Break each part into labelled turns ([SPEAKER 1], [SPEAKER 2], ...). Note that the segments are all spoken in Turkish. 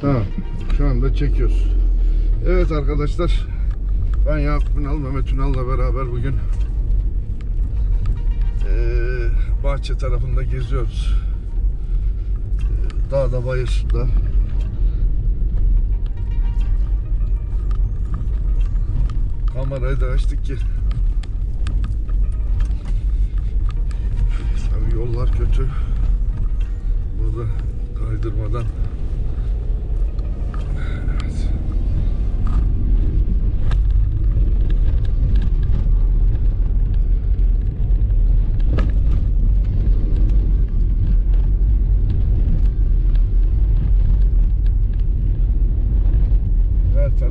[SPEAKER 1] Tamam. Şu anda çekiyoruz. Evet arkadaşlar. Ben Yakup Ünal, Mehmet Ünal'la beraber bugün eee, bahçe tarafında geziyoruz. Eee, Dağda, bayırda. Kamerayı da açtık ki Tabii yollar kötü. Burada kaydırmadan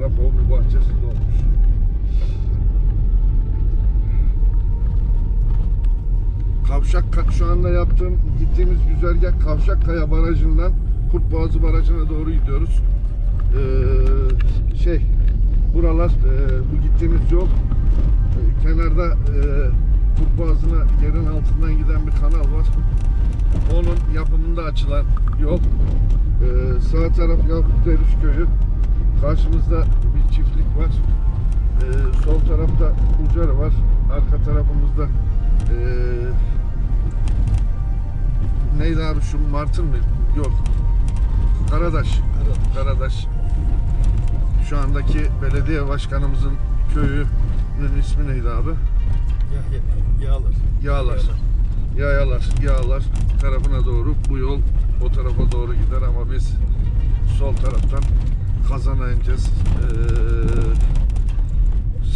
[SPEAKER 1] Her taraf hobi bahçesi dolmuş. Kavşak Ka- şu anda yaptığım gittiğimiz güzergah Kavşak Kaya Barajı'ndan Kurtboğazı Barajı'na doğru gidiyoruz. Ee, şey buralar e, bu gittiğimiz yol e, kenarda e, Kurtboğazı'na yerin altından giden bir kanal var. Onun yapımında açılan yol. Ee, sağ taraf Yakup Derviş Köyü. Karşımızda bir çiftlik var. Ee, sol tarafta Ucarı var. Arka tarafımızda ee, neydi abi şu Martın mı? Yok. Karadaş. Karadaş. Şu andaki belediye başkanımızın köyünün ismi neydi abi?
[SPEAKER 2] Ya, yağlar.
[SPEAKER 1] Yağlar. Yayalar, yağlar tarafına doğru bu yol o tarafa doğru gider ama biz sol taraftan kazana. Ee,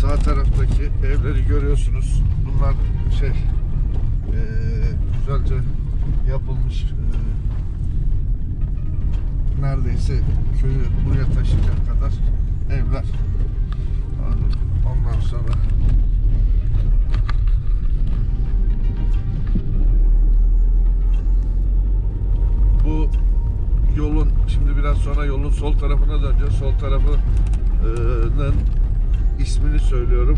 [SPEAKER 1] sağ taraftaki evleri görüyorsunuz. Bunlar şey ee, güzelce yapılmış ee, neredeyse köyü buraya taşıyacak kadar evler. Ondan sonra yolun şimdi biraz sonra yolun sol tarafına döneceğiz. Sol tarafının ismini söylüyorum.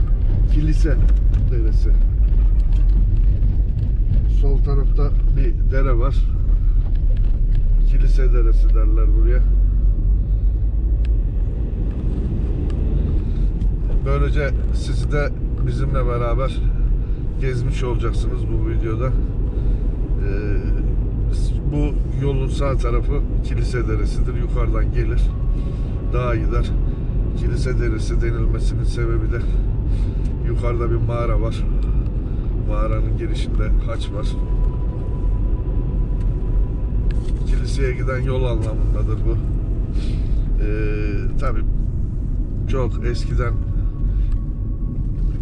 [SPEAKER 1] Kilise Deresi. Sol tarafta bir dere var. Kilise Deresi derler buraya. Böylece siz de bizimle beraber gezmiş olacaksınız bu videoda. Ee, bu yolun sağ tarafı Kilise Deresi'dir. Yukarıdan gelir. Dağa gider. Kilise Deresi denilmesinin sebebi de yukarıda bir mağara var. Mağaranın girişinde haç var. Kiliseye giden yol anlamındadır bu. Ee, Tabi çok eskiden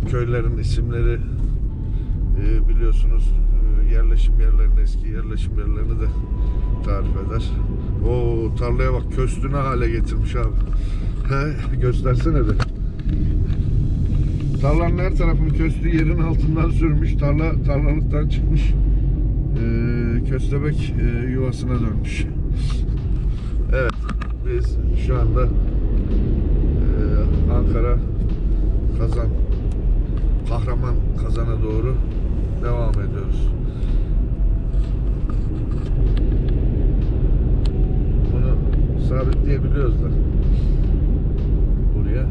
[SPEAKER 1] köylerin isimleri e, biliyorsunuz yerleşim yerlerini eski yerleşim yerlerini de tarif eder. O tarlaya bak köstüne hale getirmiş abi. He, göstersene de. Tarlanın her tarafını köstü yerin altından sürmüş. Tarla tarlalıktan çıkmış. E, köstebek e, yuvasına dönmüş. Evet biz şu anda e, Ankara Kazan Kahraman Kazan'a doğru devam ediyoruz. Sabitleyebiliyoruz da. Buraya.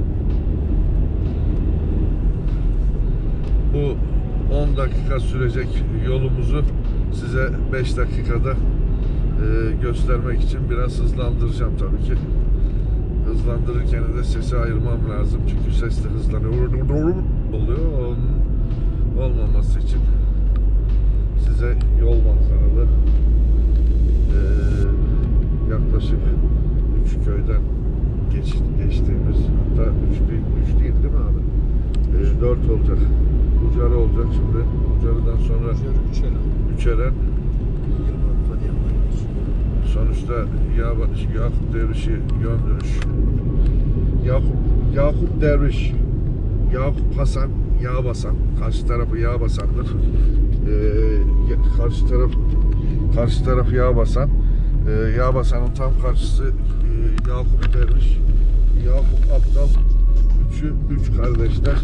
[SPEAKER 1] Bu 10 dakika sürecek yolumuzu size 5 dakikada e, göstermek için biraz hızlandıracağım tabii ki. Hızlandırırken de sesi ayırmam lazım çünkü ses de hızlanıyor oluyor. Onun olmaması için size yol manzaralı eee, yaklaşık 3 köyden geç, geçtiğimiz hatta 3 değil, üç değil değil mi abi? 4 olacak. Ucarı olacak şimdi. Ucarı'dan sonra
[SPEAKER 2] üç.
[SPEAKER 1] Üçeren
[SPEAKER 2] anlayıyoruz.
[SPEAKER 1] sonuçta Yakup, Yakup Derviş'i gönderiş. Yakup, Yakup Derviş, Yakup Hasan, Yağ Basan. Karşı tarafı Yağ Basan'dır. Ee, karşı taraf karşı taraf Yağ Basan. Ee, Yağ Basan'ın tam karşısı e, Yakup Derviş, Yakup Aptal. Üçü üç kardeşler.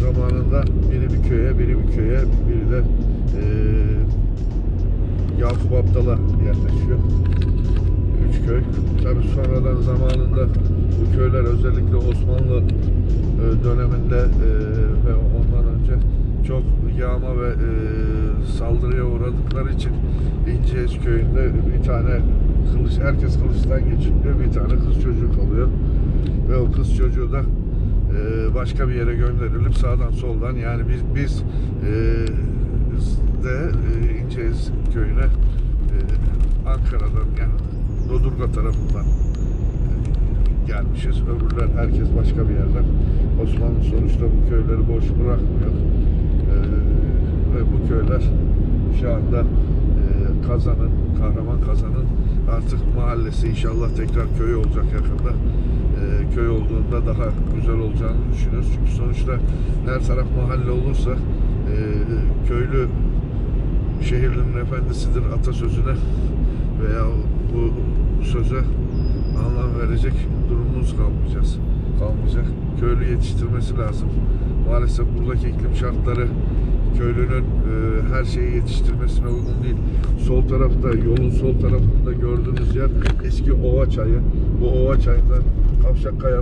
[SPEAKER 1] Zamanında biri bir köye, biri bir köye, biri de e, Yakup Aptal'a yerleşiyor. Üç köy. Tabi sonradan zamanında bu köyler özellikle Osmanlı e, döneminde e, ve ondan önce çok yağma ve e, saldırıya uğradıkları için İnceez köyünde bir tane kılıç, herkes kılıçtan geçiriliyor. Bir tane kız çocuğu kalıyor. Ve o kız çocuğu da e, başka bir yere gönderilip sağdan soldan yani biz biz e, de e, İnceez köyüne e, Ankara'dan yani Dodurga tarafından e, gelmişiz. Öbürler herkes başka bir yerden. Osmanlı sonuçta bu köyleri boş bırakmıyor. E, ve bu köyler şu anda Kazan'ın, Kahraman Kazan'ın artık mahallesi inşallah tekrar köy olacak yakında. E, köy olduğunda daha güzel olacağını düşünüyoruz. Çünkü sonuçta her taraf mahalle olursa e, köylü şehirlinin efendisidir atasözüne veya bu söze anlam verecek durumumuz kalmayacağız. Kalmayacak. Köylü yetiştirmesi lazım. Maalesef buradaki iklim şartları köylünün e, her şeyi yetiştirmesine uygun değil. Sol tarafta, yolun sol tarafında gördüğünüz yer eski ova çayı. Bu ova çayından Kavşakkaya,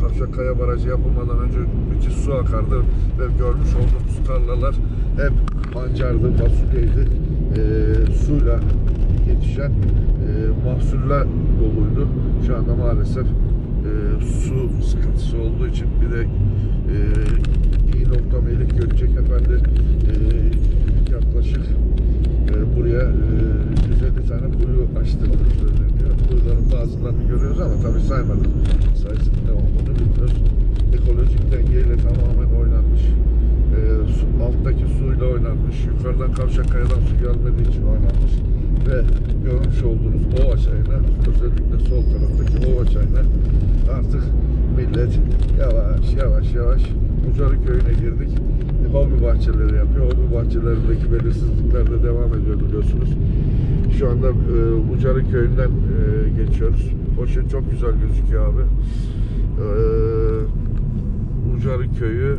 [SPEAKER 1] Kavşakkaya Barajı yapılmadan önce müthiş su akardı ve görmüş olduğumuz tarlalar hep pancardı, fasulyeydi. E, suyla yetişen e, mahsuller doluydu. Şu anda maalesef e, su sıkıntısı olduğu için bir de e, iyi nokta Melik Gökçek Efendi e, yaklaşık e, buraya e, 150 tane kuyu açtığını söyleniyor. Kuyuların bazılarını görüyoruz ama tabii saymadık. Sayısının ne olduğunu bilmiyoruz. Ekolojik dengeyle tamamen oynanmış. E, su, alttaki suyla oynanmış. Yukarıdan Kavşakkaya'dan su gelmediği için oynanmış. Ve görmüş olduğunuz ova çayına özellikle sol taraftaki ova çayına yavaş yavaş Ucarı köyüne girdik. E, Hobi bahçeleri yapıyor. Hobi bahçelerindeki belirsizlikler de devam ediyor biliyorsunuz. Şu anda e, Ucarı köyünden e, geçiyoruz. Poşet çok güzel gözüküyor abi. E, köyü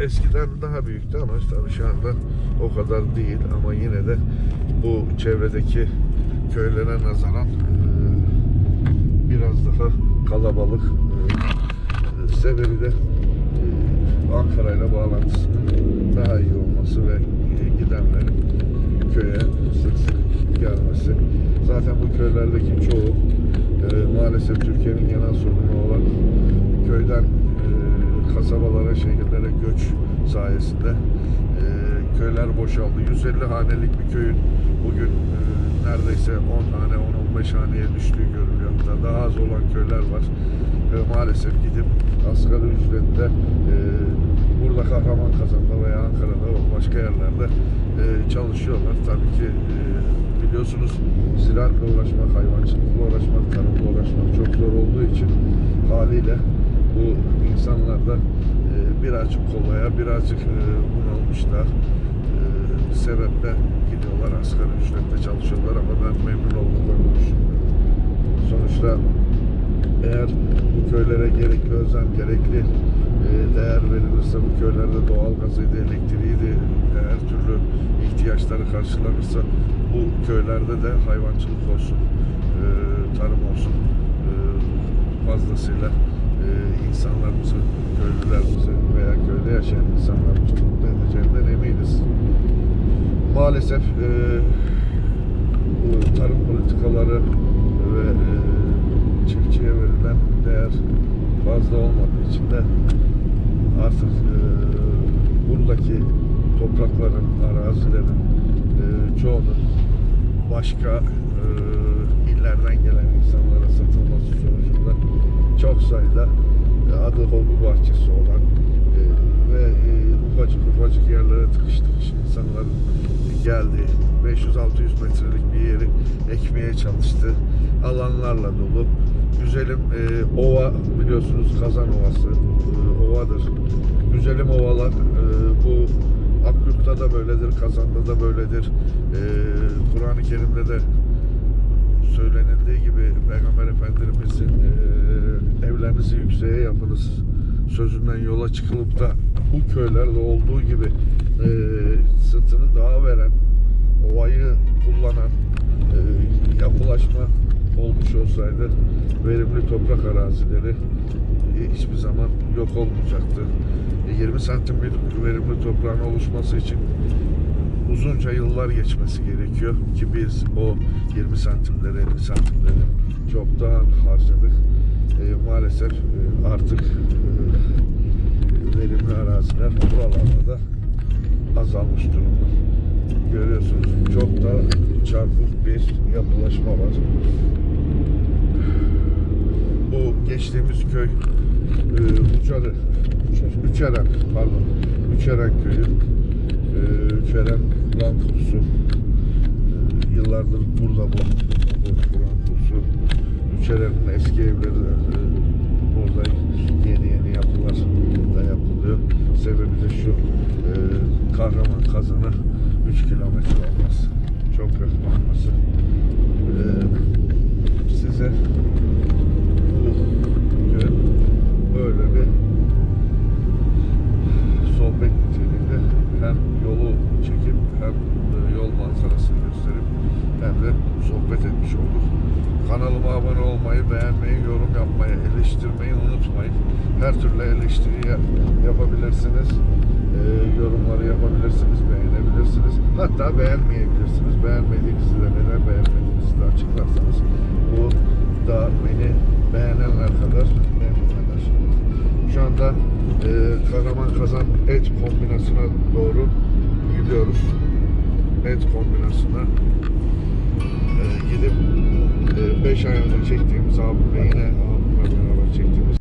[SPEAKER 1] e, eskiden daha büyüktü ama tabii şu anda o kadar değil ama yine de bu çevredeki köylere nazaran e, biraz daha kalabalık. E, sebebi de e, Ankara ile bağlantısının daha iyi olması ve e, gidenlerin köye sık sık gelmesi. Zaten bu köylerdeki çoğu e, maalesef Türkiye'nin genel sorunu olan köyden e, kasabalara, şehirlere göç sayesinde e, köyler boşaldı. 150 hanelik bir köyün bugün e, neredeyse 10 hane, 10-15 haneye düştüğü görülüyor. Hatta daha az olan köyler var. Ve maalesef gidip asgari ücretle e, burada Kahraman Kazan'da veya Ankara'da başka yerlerde e, çalışıyorlar. Tabii ki e, biliyorsunuz ziraatle uğraşmak, hayvancılıkla uğraşmak, tarımla uğraşmak çok zor olduğu için haliyle bu insanlar da e, birazcık kolaya, birazcık e, bunalmışlar. E, sebeple gidiyorlar asgari ücretle çalışıyorlar ama ben memnun olduklarını düşünüyorum. Sonuçta eğer bu köylere gerekli özen, gerekli e, değer verilirse bu köylerde doğal gazıydı, elektriğiydi, her türlü ihtiyaçları karşılanırsa bu köylerde de hayvancılık olsun, e, tarım olsun e, fazlasıyla insanlarımızı, köylülerimizi veya köyde yaşayan insanlarımızı mutlu edeceğinden eminiz. Maalesef bu tarım politikaları ve e, çiftçiye verilen değer fazla olmadığı için de artık e, buradaki toprakların, arazilerin e, çoğunun başka e, illerden gelen insanlara satılması sonucunda çok sayıda e, adı hobi bahçesi olan ufacık ufacık yerlere tıkış tıkış insanların geldiği 500-600 metrelik bir yeri ekmeye çalıştığı alanlarla dolu. Güzelim e, ova biliyorsunuz Kazan Ovası e, ovadır. Güzelim ovalar e, bu Akyurt'ta da böyledir, Kazan'da da böyledir. E, Kur'an-ı Kerim'de de söylenildiği gibi Peygamber Efendimizin e, evlerinizi yükseğe yapınız sözünden yola çıkılıp da bu köylerde olduğu gibi e, sırtını dağa veren, ovayı kullanan, e, yapılaşma olmuş olsaydı verimli toprak arazileri e, hiçbir zaman yok olmayacaktı. E, 20 santim bir verimli toprağın oluşması için uzunca yıllar geçmesi gerekiyor ki biz o 20 santimleri 50 santimleri çoktan harcadık. E, maalesef e, artık e, araziler buralarda da azalmış durumda. Görüyorsunuz çok da çarpık bir yapılaşma var. Bu geçtiğimiz köy e, Ucarı, Üçeren, pardon, Üçeren köyü. E, Üçeren Kur'an kursu. E, yıllardır burada bu, bu Kur'an kursu. Üçeren'in eski evleri de e, burada yeni yeni yapılar da yapılıyor. Sebebi de şu, e, Kahraman Kazan'a 3 kilometre olması. Çok yakın olması. E, size olmayı, beğenmeyi, yorum yapmayı, eleştirmeyi unutmayın. Her türlü eleştiri ya- yapabilirsiniz. E, yorumları yapabilirsiniz, beğenebilirsiniz. Hatta beğenmeyebilirsiniz. Beğenmediğinizi de neden beğenmediğinizi de açıklarsanız bu da beni beğenenler kadar. Şu anda e, Kahraman Kazan et kombinasyona doğru gidiyoruz. Et kombinasyona e, gidip 5 ay önce çektiğimiz abi ve yine abimle beraber çektiğimiz